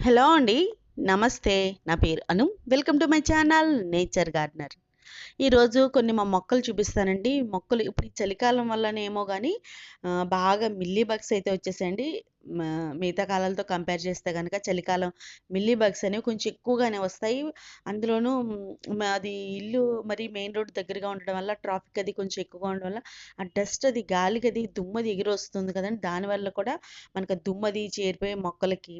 Hello అండి. నమస్తే. నా పేరు Anu. Welcome to my channel nature gardener. ఈరోజు కొన్ని మా మొక్కలు చూపిస్తానండి. మొక్కలు ఇప్పుడు ఈ చలికాలం వల్లనేమో కానీ బాగా మిల్లీ బగ్స్ అయితే వచ్చేసాయండి. మిగతా కాలాలతో కంపేర్ చేస్తే కనుక చలికాలం మిల్లీ బగ్స్ అనేవి కొంచెం ఎక్కువగానే వస్తాయి. అందులోనూ మాది ఇల్లు మరి మెయిన్ రోడ్ దగ్గరగా ఉండడం వల్ల ట్రాఫిక్ అది కొంచెం ఎక్కువగా ఉండడం వల్ల ఆ డస్ట్ అది గాలికి అది దుమ్మది ఎగిరొస్తుంది కదండీ! దానివల్ల కూడా మనకు దుమ్మది చేరిపోయి మొక్కలకి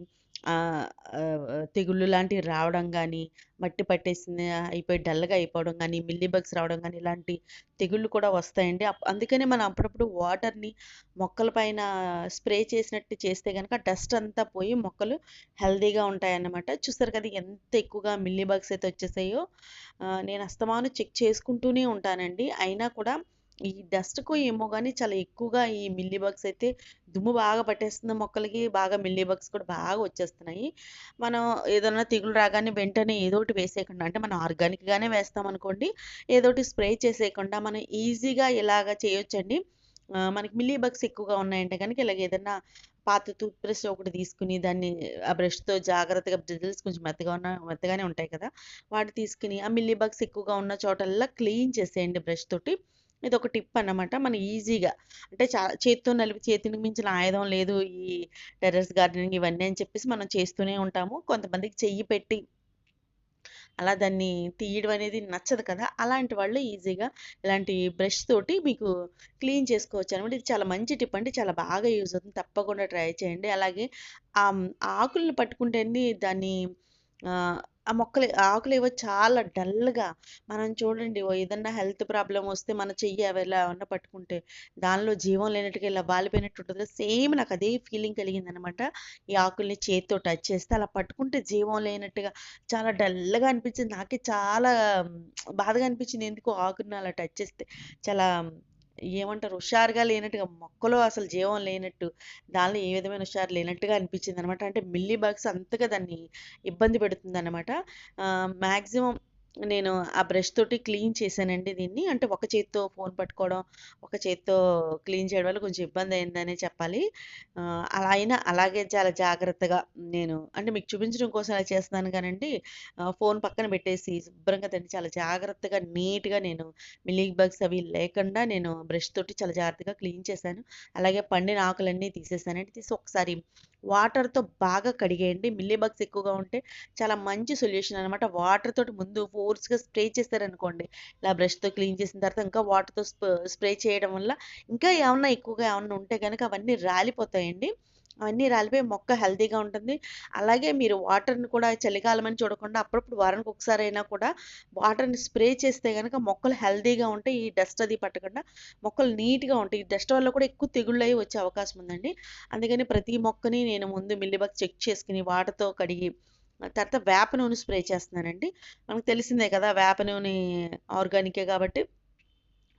తెగుళ్ళు లాంటివి రావడం కానీ మట్టి పట్టేసింది అయిపోయి డల్‌గా అయిపోవడం కానీ మిల్లీ బగ్స్ రావడం కానీ ఇలాంటి తెగుళ్ళు కూడా వస్తాయండి. అప్ అందుకనే మనం అప్పుడప్పుడు వాటర్‌ని మొక్కల పైన స్ప్రే చేసినట్టు చేస్తే కనుక డస్ట్ అంతా పోయి మొక్కలు హెల్దీగా ఉంటాయన్నమాట. చూస్తారు కదా! ఎంత ఎక్కువగా మిల్లీ బగ్స్ అయితే వచ్చేసాయో. నేను అస్తమానం చెక్ చేసుకుంటూనే ఉంటానండి. అయినా కూడా ఈ డస్ట్‌కో ఏమో గానీ చాలా ఎక్కువగా ఈ మిల్లీ బగ్స్ అయితే దుమ్ము బాగా పట్టేస్తుంది మొక్కలకి. బాగా మిల్లీ బగ్స్ కూడా బాగా వచ్చేస్తున్నాయి. మనం ఏదన్నా తెగులు రాగానే వెంటనే ఏదోకటి వేసేయకుండా అంటే మనం ఆర్గానిక్‌గానే వేస్తామనుకోండి. ఏదోకటి స్ప్రే చేసేయకుండా మనం ఈజీగా ఇలాగ చేయొచ్చండి. మనకి మిల్లీ బగ్స్ ఎక్కువగా ఉన్నాయంటే గనక ఇలాగ ఏదన్నా పాత టూత్ బ్రష్ ఒకటి తీసుకొని దాన్ని ఆ బ్రష్‌తో జాగ్రత్తగా బ్రిజిల్స్ కొంచెం మెత్తగా ఉన్న మెత్తగానే ఉంటాయి కదా! వాటిని తీసుకొని ఆ మిల్లీ బగ్స్ ఎక్కువగా ఉన్న చోటల్లా క్లీన్ చేసేయండి బ్రష్ తోటి. ఇది ఒక టిప్ అన్నమాట. మనం ఈజీగా అంటే చా చేతితో నలిపి చేతికి మించిన ఆయుధం లేదు ఈ టెర్రస్ గార్డెనింగ్ ఇవన్నీ అని చెప్పేసి మనం చేస్తూనే ఉంటాము. కొంతమందికి చెయ్యి పెట్టి అలా దాన్ని తీయడం అనేది నచ్చదు కదా! అలాంటి వాళ్ళు ఈజీగా ఇలాంటి బ్రష్ తోటి మీకు క్లీన్ చేసుకోవచ్చు అనమాట ఇది చాలా మంచి టిప్ అంటే చాలా బాగా యూజ్ అవుతుంది. తప్పకుండా ట్రై చేయండి. అలాగే ఆ ఆకులను పట్టుకుంటే అండి దాన్ని ఆ మొక్కలు ఆకులు ఆకులేవో చాలా డల్‌గా మనం చూడండి ఓ ఏదన్నా హెల్త్ ప్రాబ్లం వస్తే మన చెయ్యి అవి ఏమన్నా పట్టుకుంటే దానిలో జీవం లేనట్టుగా ఇలా బాలిపోయినట్టు ఉంటది సేమ్ నాకు అదే ఫీలింగ్ కలిగిందనమాట. ఈ ఆకుల్ని చేత్తో టచ్ చేస్తే అలా పట్టుకుంటే జీవం లేనట్టుగా చాలా డల్‌గా అనిపించింది. నాకే చాలా బాధగా అనిపించింది. ఎందుకు ఆకుని అలా టచ్ చేస్తే చాలా ఏమంటారు? హుషారుగా లేనట్టుగా మొక్కలో అసలు జీవం లేనట్టు, దానిలో ఏ విధమైన హుషారు లేనట్టుగా అనిపించింది అనమాట అంటే మిల్లీ బగ్స్ అంతగా దాన్ని ఇబ్బంది పెడుతుంది అనమాట మాక్సిమం నేను ఆ బ్రష్ తోటి క్లీన్ చేశానండి దీన్ని. అంటే ఒక చేత్తో ఫోన్ పట్టుకోవడం, ఒక చేత్తో క్లీన్ చేయడం వల్ల కొంచెం ఇబ్బంది అయిందనే చెప్పాలి. అలా అయినా అలాగే చాలా జాగ్రత్తగా నేను అంటే మీకు చూపించడం కోసం అలా చేస్తున్నాను కానండి ఫోన్ పక్కన పెట్టేసి శుభ్రంగా దాన్ని చాలా జాగ్రత్తగా నీట్‌గా నేను మిల్లీ బగ్స్ అవి లేకుండా నేను బ్రష్ తోటి చాలా జాగ్రత్తగా క్లీన్ చేశాను. అలాగే పండిన ఆకులన్నీ తీసేసానండి. తీసి ఒకసారి వాటర్‌తో బాగా కడిగేయండి. మిల్లీ బగ్స్ ఎక్కువగా ఉంటే చాలా మంచి సొల్యూషన్ అనమాట. వాటర్ తోటి ముందు ఫోర్స్‌గా స్ప్రే చేశారనుకోండి, ఇలా బ్రష్‌తో క్లీన్ చేసిన తర్వాత ఇంకా వాటర్‌తో స్ప్రే చేయడం వల్ల ఇంకా ఏమన్నా ఎక్కువగా ఏమన్నా ఉంటే కనుక అవన్నీ రాలిపోతాయండి. అవన్నీ రాలిపోయి మొక్క హెల్తీగా ఉంటుంది. అలాగే మీరు వాటర్‌ని కూడా చలికాలం అని చూడకుండా అప్పుడప్పుడు వారానికి అయినా కూడా వాటర్‌ని స్ప్రే చేస్తే కనుక మొక్కలు హెల్తీగా ఉంటాయి. ఈ డస్ట్ అది పట్టకుండా మొక్కలు నీట్‌గా ఉంటాయి. ఈ డస్ట్ వల్ల కూడా ఎక్కువ తెగుళ్ళు అయ్యి వచ్చే అవకాశం ఉందండి. అందుకని ప్రతి మొక్కని నేను ముందు మిల్లిబాగ్ చెక్ చేసుకుని వాటర్‌తో కడిగి తర్వాత వేప నూనె స్ప్రే చేస్తున్నానండి. మనకు తెలిసిందే కదా! వేప నూనె ఆర్గానికే కాబట్టి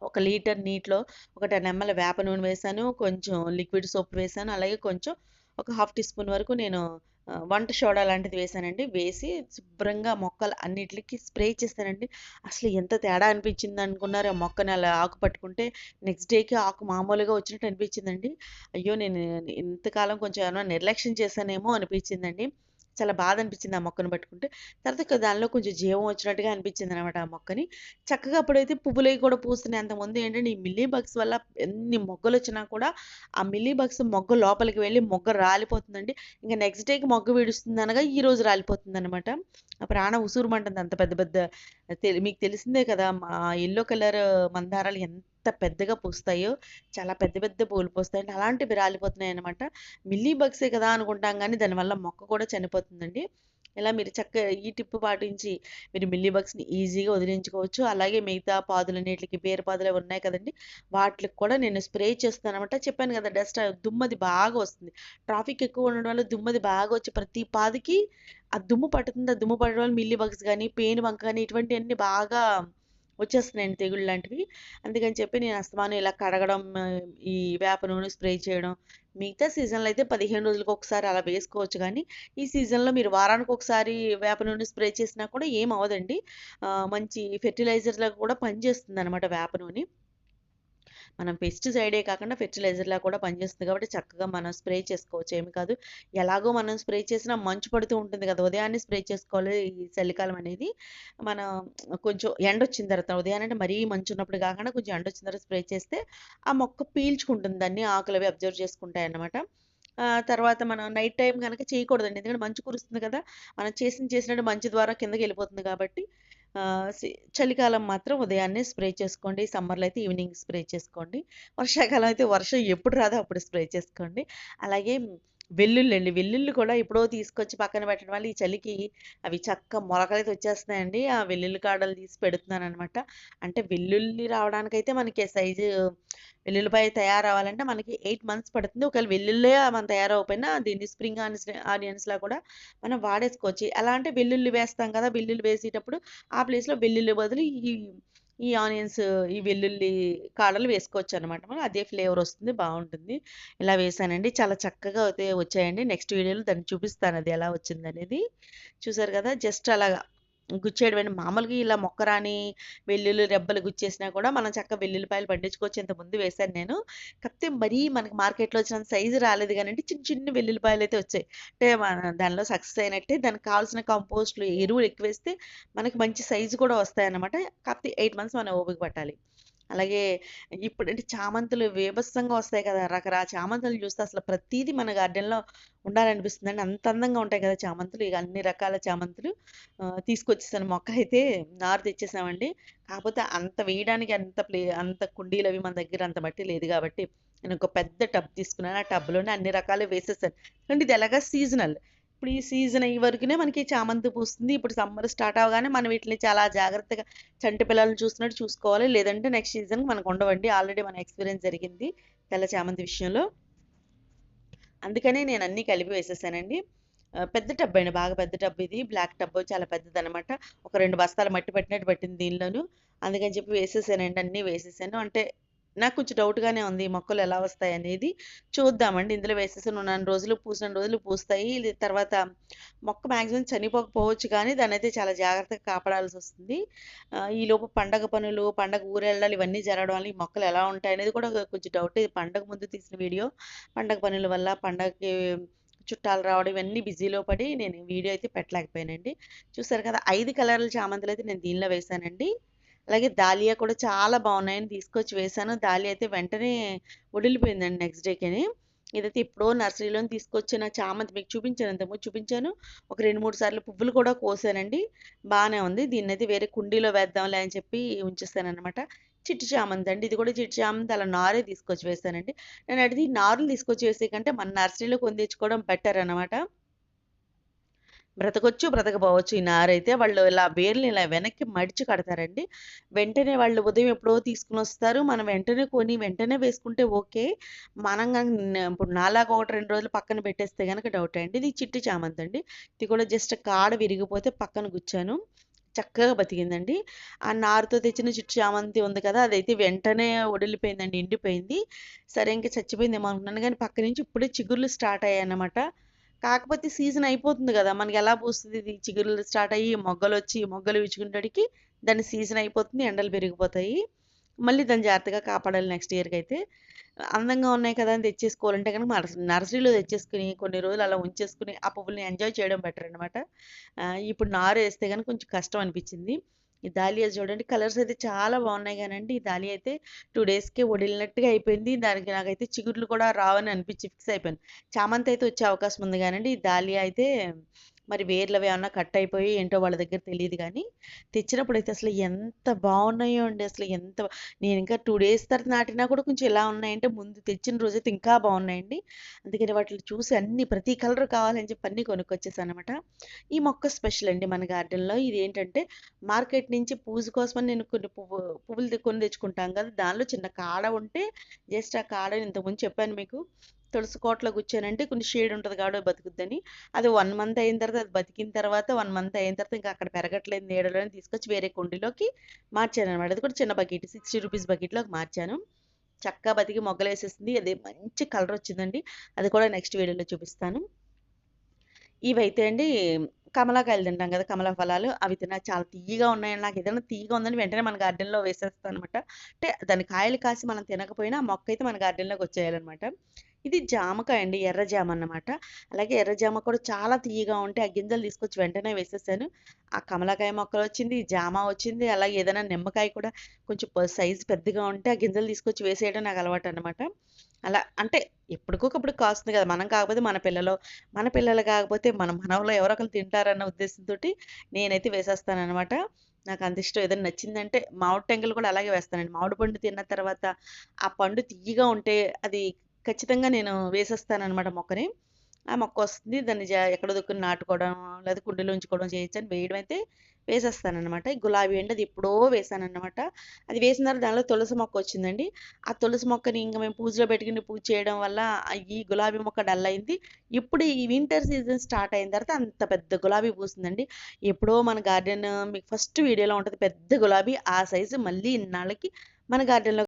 ఒక లీటర్ నీటిలో ఒక 10 ఎంఎల్ వేప నూనె వేశాను. కొంచెం లిక్విడ్ సోప్ వేశాను. అలాగే కొంచెం ఒక హాఫ్ టీ స్పూన్ వరకు నేను వంట సోడా లాంటిది వేశానండి. వేసి శుభ్రంగా మొక్కలు అన్నిటికి స్ప్రే చేస్తానండి అసలు ఎంత తేడా అనిపించింది అనుకున్నారు ఆ మొక్కని అలా ఆకు పట్టుకుంటే నెక్స్ట్ డేకి ఆకు మామూలుగా వచ్చినట్టు అనిపించిందండి. అయ్యో! నేను ఇంతకాలం కొంచెం ఏమన్నా నిర్లక్ష్యం చేశానేమో అనిపించిందండి. చాలా బాధ అనిపించింది ఆ మొక్కను పట్టుకుంటే. తర్వాత దానిలో కొంచెం జీవం వచ్చినట్టుగా అనిపించిందనమాట ఆ మొక్కని. చక్కగా అప్పుడైతే పువ్వులవి కూడా పూస్తున్నాయి. అంతకుముందు ఏంటంటే ఈ మిల్లీ బగ్స్ వల్ల ఎన్ని మొగ్గలు వచ్చినా కూడా ఆ మిల్లీ బగ్స్ మొగ్గ లోపలికి వెళ్ళి మొగ్గ రాలిపోతుందండి. ఇంకా నెక్స్ట్ డేకి మొగ్గ విడిస్తుంది అనగా ఈ రోజు రాలిపోతుందనమాట. ఆ ఉసురు ఉసూరుమంటుంది అంత పెద్ద పెద్ద మీకు తెలిసిందే కదా! మా యెల్లో కలర్ మందారాలు ఎంత ఎంత పెద్దగా పూస్తాయో, చాలా పెద్ద పెద్ద పూలు పూస్తాయండి. అలాంటివి రాలిపోతున్నాయనమాట. మిల్లీ బగ్సే కదా అనుకుంటాం కానీ దానివల్ల మొక్క కూడా చనిపోతుందండి. ఇలా మీరు చక్కగా ఈ టిప్ పాటించి మీరు మిల్లీ బగ్స్‌ని ఈజీగా వదిలించుకోవచ్చు. అలాగే మిగతా పాదులన్నిట్లికి బీరపాదులు అవి ఉన్నాయి కదండి వాటికి కూడా నేను స్ప్రే చేస్తున్నాననమాట. చెప్పాను కదా! డస్ట్ దుమ్మది బాగా వస్తుంది. ట్రాఫిక్ ఎక్కువ ఉండడం వల్ల దుమ్మది బాగా వచ్చి ప్రతి పాదికి ఆ దుమ్ము పట్టుతుంది. ఆ దుమ్ము పడడం వల్ల మిల్లీ బగ్స్ పేను పేనుబంక గానీ ఇటువంటివన్నీ బాగా వచ్చేస్తున్నాయండి తెగుళ్ళు లాంటివి. అందుకని చెప్పి నేను అస్తమానం ఇలా కడగడం, ఈ వేప నూనె స్ప్రే చేయడం. మిగతా సీజన్‌లో అయితే పదిహేను రోజులకు ఒకసారి అలా వేసుకోవచ్చు కానీ ఈ సీజన్‌లో మీరు వారానికి ఒకసారి వేప నూనె స్ప్రే చేసినా కూడా ఏం అవ్వదండి. మంచి ఫెర్టిలైజర్‌లాగా కూడా పనిచేస్తుందనమాట వేప నూనె. మనం పెస్టిసైడే కాకుండా ఫెర్టిలైజర్‌లా కూడా పనిచేస్తుంది కాబట్టి చక్కగా మనం స్ప్రే చేసుకోవచ్చు. ఏమి కాదు. ఎలాగో మనం స్ప్రే చేసినా మంచు పడుతూ ఉంటుంది కదా! ఉదయాన్నే స్ప్రే చేసుకోవాలి ఈ చలికాలం అనేది. మనం కొంచెం ఎండొచ్చిన తర్వాత ఉదయాన్నే మరీ మంచు ఉన్నప్పుడు కాకుండా కొంచెం ఎండ వచ్చిన తర్వాత స్ప్రే చేస్తే ఆ మొక్క పీల్చుకుంటుంది దాన్ని. ఆకులవి అబ్జర్వ్ చేసుకుంటాయి అన్నమాట తర్వాత మనం నైట్ టైం కనుక చేయకూడదండి. ఎందుకంటే మంచు కురుస్తుంది కదా! మనం చేసిన చేసినట్టు మంచు ద్వారా కిందకి వెళ్ళిపోతుంది కాబట్టి చలికాలం మాత్రం ఉదయాన్నే స్ప్రే చేసుకోండి. సమ్మర్‌లో అయితే ఈవినింగ్ స్ప్రే చేసుకోండి. వర్షాకాలం అయితే వర్షం ఎప్పుడు రాదో అప్పుడు స్ప్రే చేసుకోండి. అలాగే వెల్లుల్లండి. వెల్లుల్లి కూడా ఎప్పుడో తీసుకొచ్చి పక్కన పెట్టడం వల్ల ఈ చలికి అవి చక్క మొలకలైతే వచ్చేస్తున్నాయండి. ఆ వెల్లుల్లి కాడలు తీసి పెడుతున్నాను అనమాట అంటే వెల్లుల్లి రావడానికైతే మనకి సైజు వెల్లుల్లిపాయ తయారవ్వాలంటే మనకి ఎయిట్ మంత్స్ పడుతుంది. ఒకవేళ వెల్లుల్లే మనం తయారవ్వకపోయినా దీన్ని స్ప్రింగ్ ఆనియన్స్ ఆనియన్స్‌లా కూడా మనం వాడేసుకోవచ్చు. ఎలా అంటే వెల్లుల్లి వేస్తాం కదా! వెల్లుల్లి వేసేటప్పుడు ఆ ప్లేస్‌లో వెల్లుల్లి బదులు ఈ ఈ ఆనియన్స్ ఈ వెల్లుల్లి కాడలు వేసుకోవచ్చనమాట. మనం అదే ఫ్లేవర్ వస్తుంది. బాగుంటుంది ఇలా వేసానండి చాలా చక్కగా అయితే వచ్చాయండి. నెక్స్ట్ వీడియోలో దాన్ని చూపిస్తాను అది ఎలా వచ్చిందనేది. చూసారు కదా! జస్ట్ అలాగా గుచ్చేయడమేనండి. మామూలుగా ఇలా మొక్క రాని వెల్లుల్లి రెబ్బలు గుచ్చేసినా కూడా మనం చక్కగా వెల్లుల్లిపాయలు పండించుకోవచ్చు. ఇంత ముందు వేశాను నేను. కాకపోతే మరీ మనకి మార్కెట్‌లో వచ్చిన సైజు రాలేదు కానీ చిన్న చిన్న అయితే వచ్చాయి. అంటే దానిలో సక్సెస్ అయినట్టే. దానికి కావాల్సిన కంపోస్ట్‌లు, ఎరువులు ఎక్కువేస్తే మనకి మంచి సైజు కూడా వస్తాయన్నమాట. కాకపోతే ఎయిట్ మంత్స్ మనం ఓపిక పట్టాలి. అలాగే ఇప్పుడంటే చామంతులు వేభత్సంగా వస్తాయి కదా! రకరకాల చామంతులు చూస్తే అసలు ప్రతిదీ మన గార్డెన్‌లో ఉండాలనిపిస్తుందండి. అంత అందంగా ఉంటాయి కదా చామంతులు. ఇక అన్ని రకాల చామంతులు తీసుకొచ్చేసాను మొక్క అయితే నారు తెచ్చేసామండి. కాకపోతే అంత వేయడానికి అంత ప్లే అంత కుండీలు అవి మన దగ్గర అంత మట్టి లేదు కాబట్టి నేను ఒక పెద్ద టబ్ తీసుకున్నాను. ఆ టబ్‌లోనే అన్ని రకాలు వేసేసాను. అంటే ఇది ఎలాగా సీజనల్. ఇప్పుడు ఈ సీజన్ అయ్యే వరకునే మనకి చామంతి పూస్తుంది. ఇప్పుడు సమ్మర్ స్టార్ట్ అవగానే మనం వీటిని చాలా జాగ్రత్తగా చంటి పిల్లల్ని చూసినట్టు చూసుకోవాలి. లేదంటే నెక్స్ట్ సీజన్‌కి మనకు ఉండవండి. ఆల్రెడీ మన ఎక్స్‌పీరియన్స్ జరిగింది తెల్ల చామంతి విషయంలో. అందుకనే నేను అన్నీ కలిపి వేసేసానండి. పెద్ద టబ్ అండి. బాగా పెద్ద టబ్ ఇది. బ్లాక్ టబ్ చాలా పెద్దది అనమాట ఒక రెండు బస్తాలు మట్టి పట్టినట్టు పట్టింది దీనిలోను. అందుకని చెప్పి వేసేసానండి. అన్నీ వేసేసాను. అంటే నాకు కొంచెం డౌట్‌గానే ఉంది. ఈ మొక్కలు ఎలా వస్తాయి అనేది చూద్దామండి. ఇందులో వేసేసాను. ఉన్నన్ని రోజులు పూసిన రోజులు పూస్తాయి. తర్వాత మొక్క మ్యాక్సిమం చనిపోకపోవచ్చు కానీ దాని అయితే చాలా జాగ్రత్తగా కాపాడాల్సి వస్తుంది ఈలోపు పండగ పనులు, పండగ ఊరెళ్ళాలి ఇవన్నీ జరగడం వల్ల ఈ మొక్కలు ఎలా ఉంటాయి అనేది కూడా కొంచెం డౌట్ పండగ ముందు తీసిన వీడియో. పండగ పనుల వల్ల పండగకి చుట్టాలు రావడం ఇవన్నీ బిజీలో పడి నేను వీడియో అయితే పెట్టలేకపోయానండి. చూసారు కదా! ఐదు కలర్ల చామంతులు అయితే నేను దీనిలో వేశానండి. అలాగే దాలియా కూడా చాలా బాగున్నాయని తీసుకొచ్చి వేశాను. దాలియా అయితే వెంటనే వడిలిపోయిందండి నెక్స్ట్ డేకేనే. ఇదైతే ఎప్పుడో నర్సరీలోని తీసుకొచ్చిన చామంతి మీకు చూపించాను ఇంతకుముందు చూపించాను. ఒక 2, 3 సార్లు పువ్వులు కూడా కోసానండి. బాగానే ఉంది. దీన్నైతే వేరే కుండీలో వేద్దాంలే అని చెప్పి ఉంచేస్తానమాట చిట్టి చామంతి అండి. ఇది కూడా చిట్టి చామంతి అలా నారే తీసుకొచ్చి వేస్తానండి నేను అడిగి నారులు తీసుకొచ్చి వేసే కంటే మన నర్సరీలో కొని తెచ్చుకోవడం బెటర్ అనమాట. బ్రతకొచ్చు, బ్రతకపోవచ్చు ఈ నారైతే. వాళ్ళు ఇలా వేర్లు ఇలా వెనక్కి మడిచి కడతారండి. వెంటనే వాళ్ళు ఉదయం ఎప్పుడో తీసుకొనొస్తారు. మనం వెంటనే కొని వెంటనే వేసుకుంటే ఓకే. మనం ఇప్పుడు నాలాగా ఒకటి రెండు రోజులు పక్కన పెట్టేస్తే గనక డౌట్ అండి. ఇది చిట్టి చామంతి అండి. ఇది కూడా జస్ట్ కాడ విరిగిపోతే పక్కన గుచ్చాను. చక్కగా బతికిందండి. ఆ నారుతో తెచ్చిన చిట్టు చామంతి ఉంది కదా! అదైతే వెంటనే వడిలిపోయిందండి. ఎండిపోయింది. సరే ఇంకా చచ్చిపోయిందేమో అనుకున్నాను కానీ పక్క నుంచి ఇప్పుడే చిగుర్లు స్టార్ట్ అయ్యాయన్నమాట. కాకపోతే సీజన్ అయిపోతుంది కదా మనకి ఎలా పోస్తుంది ఇది చిగురులు స్టార్ట్ అయ్యి మొగ్గలు వచ్చి మొగ్గలు విచ్చుకునేటడికి దాని సీజన్ అయిపోతుంది. ఎండలు పెరిగిపోతాయి. మళ్ళీ దాన్ని జాగ్రత్తగా కాపాడాలి నెక్స్ట్ ఇయర్‌కైతే. అందంగా ఉన్నాయి కదా! అని తెచ్చేసుకోవాలంటే కనుక నర్సరీలో తెచ్చేసుకొని కొన్ని రోజులు అలా ఉంచేసుకొని ఆ పువ్వుల్ని ఎంజాయ్ చేయడం బెటర్ అనమాట. ఇప్పుడు నారు వేస్తే కనుక కొంచెం కష్టం అనిపించింది ఈ దాలియా చూడండి కలర్స్ అయితే చాలా బాగున్నాయి కానండి ఈ దాలియా అయితే టూ డేస్‌కే వడిలినట్టుగా అయిపోయింది. దానికి నాకైతే చిగుర్లు కూడా రావని అనిపించి ఫిక్స్ అయిపోయాను. చామంతి అయితే వచ్చే అవకాశం ఉంది కానండి ఈ దాలియా అయితే మరి వేర్లవి ఏమన్నా కట్ అయిపోయి ఏంటో వాళ్ళ దగ్గర తెలియదు కానీ తెచ్చినప్పుడు అయితే అసలు ఎంత బాగున్నాయో అండి. అసలు ఎంత నేను ఇంకా టూ డేస్ తర్వాత నాటినా కూడా కొంచెం ఎలా ఉన్నాయంటే ముందు తెచ్చిన రోజైతే ఇంకా బాగున్నాయండి అందుకని వాటిని చూసి అన్ని ప్రతి కలర్ కావాలని చెప్పి అన్నీ కొనుక్కొచ్చేసాననమాట. ఈ మొక్క స్పెషల్ అండి మన గార్డెన్‌లో. ఏంటంటే మార్కెట్ నుంచి పూజ కోసమని నేను కొన్ని పువ్వు పువ్వులు కొని తెచ్చుకుంటాం కదా! దానిలో చిన్న కాడ ఉంటే జస్ట్ ఆ కాడని ఇంతకుముందు చెప్పాను మీకు. తులసి కోటలో కూర్చోనంటే కొన్ని షేడ్ ఉంటుంది కాబట్టి బతుకుద్దని. అది వన్ మంత్ అయిన తర్వాత అది బతికిన తర్వాత వన్ మంత్ అయిన తర్వాత ఇంకా అక్కడ పెరగట్లేదు నీడలోనే తీసుకొచ్చి వేరే కుండీలోకి మార్చాను అనమాట అది కూడా చిన్న బకెట్ సిక్స్టీ రూపీస్ బకెట్‌లోకి మార్చాను. చక్కగా బతికి మొగ్గలేసేసింది. అది మంచి కలర్ వచ్చిందండి. అది కూడా నెక్స్ట్ వీడియోలో చూపిస్తాను. ఇవైతే అండి కమలాకాయలు తింటాం కదా! కమలా ఫలాలు అవి తిన్నా చాలా తీయగా ఉన్నాయని నాకు ఏదైనా తీయగా ఉందని వెంటనే మన గార్డెన్‌లో వేసేస్తాననమాట. అంటే దాని కాయలు కాసి మనం తినకపోయినా మొక్క అయితే మన గార్డెన్‌లోకి వచ్చేయాలనమాట. ఇది జామకాయ అండి. ఎర్ర జామ అన్నమాట. అలాగే ఎర్ర జామ కూడా చాలా తియ్యగా ఉంటే ఆ గింజలు తీసుకొచ్చి వెంటనే వేసేసాను. ఆ కమలకాయ మొక్కలు వచ్చింది జామ వచ్చింది. అలాగే ఏదైనా నిమ్మకాయ కూడా కొంచెం సైజు పెద్దగా ఉంటే ఆ గింజలు తీసుకొచ్చి వేసేయడం నాకు అలవాటు అనమాట అలా అంటే ఎప్పటికోకప్పుడు కాస్తుంది కదా! మనం కాకపోతే మన పిల్లలు మన పిల్లలు కాకపోతే మన మనవలో ఎవరో ఒకరు తింటారన్న ఉద్దేశంతో నేనైతే వేసేస్తానన్నమాట నాకు అంత ఇష్టం. ఏదైనా నచ్చిందంటే మామిడి టెంకలు కూడా అలాగే వేస్తానండి. మామిడి పండు తిన్న తర్వాత ఆ పండు తియ్యగా ఉంటే అది ఖచ్చితంగా నేను వేసేస్తానమాట మొక్కని. ఆ మొక్క వస్తుంది దాన్ని ఎక్కడ ఎక్కడో నాటుకోవడం, లేదా కుండీలో ఉంచుకోవడం చేయొచ్చు అని వేయడం అయితే వేసేస్తాననమాట. గులాబీ అండి అది ఎప్పుడో వేసానమాట అది వేసిన తర్వాత దానిలో తులసి మొక్క వచ్చిందండి ఆ తులసి మొక్కని ఇంకా మేము పూజలో పెట్టుకుని పూజ చేయడం వల్ల ఈ గులాబీ మొక్క డల్ అయింది. ఇప్పుడు ఈ వింటర్ సీజన్ స్టార్ట్ అయిన తర్వాత అంత పెద్ద గులాబీ పూసిందండి. ఎప్పుడో మన గార్డెన్ మీకు ఫస్ట్ వీడియోలో ఉంటుంది పెద్ద గులాబీ. ఆ సైజు మళ్ళీ ఇన్నాళ్ళకి మన గార్డెన్‌లో